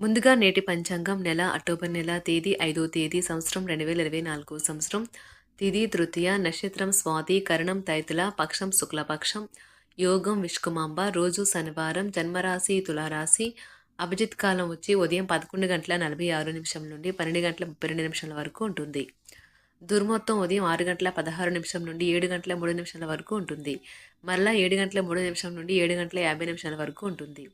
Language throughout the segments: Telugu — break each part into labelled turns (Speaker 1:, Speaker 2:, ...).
Speaker 1: ముందుగా నేటి పంచాంగం నెల అక్టోబర్ నెల తేదీ ఐదో తేదీ సంవత్సరం రెండు వేల ఇరవై నాలుగు సంవత్సరం. తిథి తృతీయ నక్షత్రం స్వాతి కరణం తైతుల పక్షం శుక్లపక్షం యోగం విష్కుమాంబ రోజు శనివారం జన్మరాశి తులారాశి అభిజిత్ కాలం వచ్చి ఉదయం పదకొండు గంటల నలభై ఆరు నిమిషం నుండి పన్నెండు గంటల ముప్పై రెండు నిమిషాల వరకు ఉంటుంది. దుర్మొత్తం ఉదయం ఆరు గంటల పదహారు నిమిషం నుండి ఏడు గంటల మూడు నిమిషాల వరకు ఉంటుంది. మరలా ఏడు గంటల మూడు నిమిషం నుండి ఏడు గంటల యాభై నిమిషాల వరకు ఉంటుంది.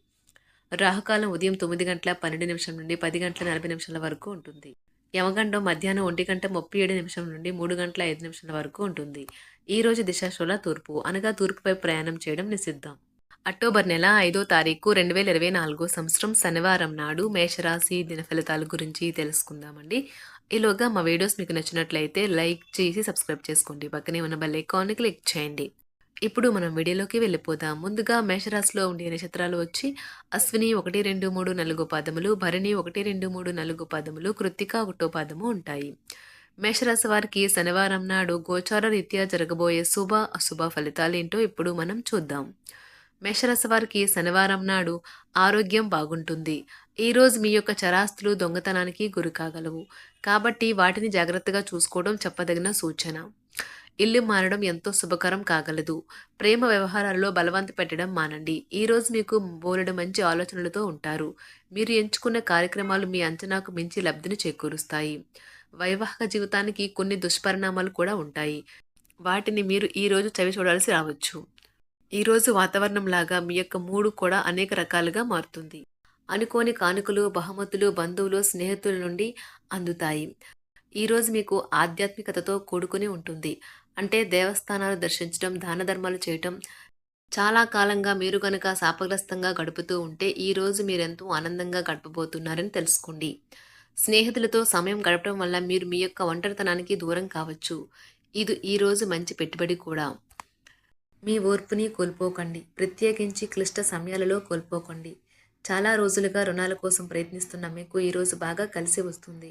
Speaker 1: రాహుకాలం ఉదయం తొమ్మిది గంటల పన్నెండు నిమిషం నుండి పది గంటల నలభై నిమిషాల వరకు ఉంటుంది. యమగండం మధ్యాహ్నం ఒంటి గంట ముప్పై ఏడు నిమిషం నుండి మూడు గంటల ఐదు నిమిషాల వరకు ఉంటుంది. ఈ రోజు దిశాశూల తూర్పు అనగా తూర్పుపై ప్రయాణం చేయడం నిషిద్ధం. అక్టోబర్ నెల ఐదో తారీఖు రెండు వేల ఇరవై నాలుగో సంవత్సరం శనివారం నాడు మేషరాశి దిన ఫలితాల గురించి తెలుసుకుందామండి. ఈలోగా మా వీడియోస్ మీకు నచ్చినట్లయితే లైక్ చేసి సబ్స్క్రైబ్ చేసుకోండి. పక్కనే ఉన్న బెల్ ఐకాన్ని క్లిక్ చేయండి. ఇప్పుడు మనం వీడియోలోకి వెళ్ళిపోదాం. ముందుగా మేషరాశిలో ఉండే నక్షత్రాలు వచ్చి అశ్విని ఒకటి రెండు మూడు నాలుగు పాదములు భరణి ఒకటి రెండు మూడు నాలుగు పాదములు కృత్తిక ఒకటో పాదము ఉంటాయి. మేషరాశి వారికి శనివారం నాడు గోచార రీత్యా జరగబోయే శుభ అశుభ ఫలితాలు ఏంటో ఇప్పుడు మనం చూద్దాం. మేషరాశి వారికి శనివారం నాడు ఆరోగ్యం బాగుంటుంది. ఈరోజు మీ యొక్క చరాస్తులు దొంగతనానికి గురి కాగలవు. కాబట్టి వాటిని జాగ్రత్తగా చూసుకోవడం చెప్పదగిన సూచన. ఇల్లు మారడం ఎంతో శుభకరం కాగలదు. ప్రేమ వ్యవహారాల్లో బలవంత పెట్టడం మానండి. ఈరోజు మీకు బోలెడు మంచి ఆలోచనలతో ఉంటారు. మీరు ఎంచుకున్న కార్యక్రమాలు మీ అంచనాకు మించి లబ్ధిని చేకూరుస్తాయి. వైవాహిక జీవితానికి కొన్ని దుష్పరిణామాలు కూడా ఉంటాయి. వాటిని మీరు ఈరోజు చవి చూడాల్సి రావచ్చు. ఈరోజు వాతావరణం లాగా మీ యొక్క మూడు కూడా అనేక రకాలుగా మారుతుంది. అనుకోని కానుకలు బహుమతులు బంధువులు స్నేహితుల నుండి అందుతాయి. ఈరోజు మీకు ఆధ్యాత్మికతతో కూడుకుని ఉంటుంది. అంటే దేవస్థానాలు దర్శించడం దాన ధర్మాలు చేయటం చాలా కాలంగా మీరు కనుక శాపగ్రస్తంగా గడుపుతూ ఉంటే ఈరోజు మీరెంతో ఆనందంగా గడపబోతున్నారని తెలుసుకోండి. స్నేహితులతో సమయం గడపడం వల్ల మీరు మీ యొక్క ఒంటరితనానికి దూరం కావచ్చు. ఇది ఈరోజు మంచి పెట్టుబడి కూడా. మీ ఓర్పుని కోల్పోకండి. ప్రత్యేకించి క్లిష్ట సమయాలలో కోల్పోకండి. చాలా రోజులుగా రుణాల కోసం ప్రయత్నిస్తున్న మీకు ఈరోజు బాగా కలిసి వస్తుంది.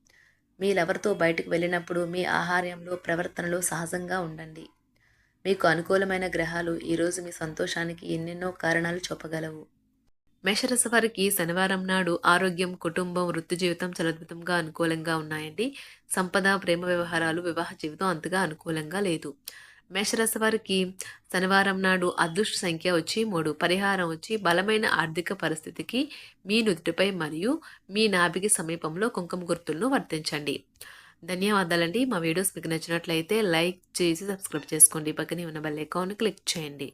Speaker 1: మీ లవర్తో బయటకు వెళ్ళినప్పుడు మీ ఆహార్యంలో ప్రవర్తనలో సహజంగా ఉండండి. మీకు అనుకూలమైన గ్రహాలు ఈరోజు మీ సంతోషానికి ఎన్నెన్నో కారణాలు చూపగలవు. మేషరస వారికి శనివారం నాడు ఆరోగ్యం కుటుంబం వృత్తి జీవితం చలద్భుతంగా అనుకూలంగా ఉన్నాయండి. సంపద ప్రేమ వ్యవహారాలు వివాహ జీవితం అంతగా అనుకూలంగా లేదు. మేషరాశి వారికి శనివారం నాడు అదృష్ట సంఖ్య వచ్చి మూడు పరిహారం వచ్చి బలమైన ఆర్థిక పరిస్థితికి మీ నుదుటిపై మరియు మీ నాభికి సమీపంలో కుంకుమ గుర్తులను వర్తించండి. ధన్యవాదాలండి. మా వీడియోస్ మీకు నచ్చినట్లయితే లైక్ చేసి సబ్స్క్రైబ్ చేసుకోండి. పక్కనే ఉన్న బెల్ ఐకాన్ క్లిక్ చేయండి.